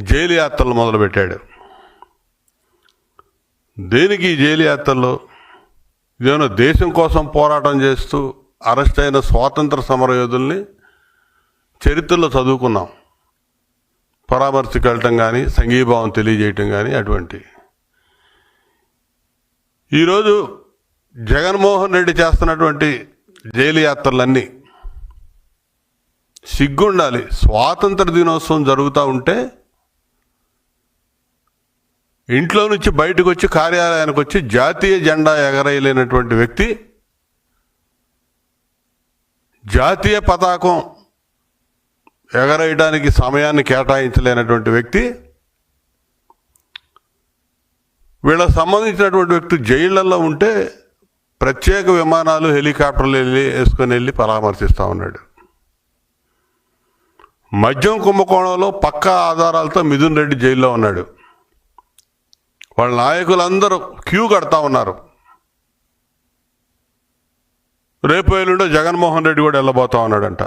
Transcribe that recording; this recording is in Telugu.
జైలు యాత్రలు మొదలుపెట్టాడు. దేనికి జైలు యాత్రలు? ఇదేమన్నా దేశం కోసం పోరాటం చేస్తూ అరెస్ట్ అయిన స్వాతంత్ర సమరయోధుల్ని చరిత్రలో చదువుకున్నాం. పరామర్శకెళ్ళటం కానీ సంఘీభావం తెలియజేయటం కానీ అటువంటి. ఈరోజు జగన్మోహన్ రెడ్డి చేస్తున్నటువంటి జైలు యాత్రలన్నీ సిగ్గుండాలి. స్వాతంత్ర దినోత్సవం జరుగుతూ ఉంటే ఇంట్లో నుంచి బయటకు వచ్చి కార్యాలయానికి వచ్చి జాతీయ జెండా ఎగరేయలేనటువంటి వ్యక్తి జాతీయ పతాకం ఎగరేయడానికి సమయాన్ని కేటాయించలేనటువంటి వ్యక్తి వీళ్ళకి సంబంధించినటువంటి వ్యక్తి జైళ్ళలో ఉంటే ప్రత్యేక విమానాలు హెలికాప్టర్లు వెళ్ళి వేసుకొని వెళ్ళి పరామర్శిస్తూ ఉన్నాడు. మద్యం కుంభకోణంలో పక్కా ఆధారాలతో మిథున్ రెడ్డి జైల్లో ఉన్నాడు. వాళ్ళ నాయకులందరూ క్యూ కడతా ఉన్నారు. రేపు ఎల్లుండో జగన్మోహన్ రెడ్డి కూడా వెళ్ళబోతా ఉన్నాడంట.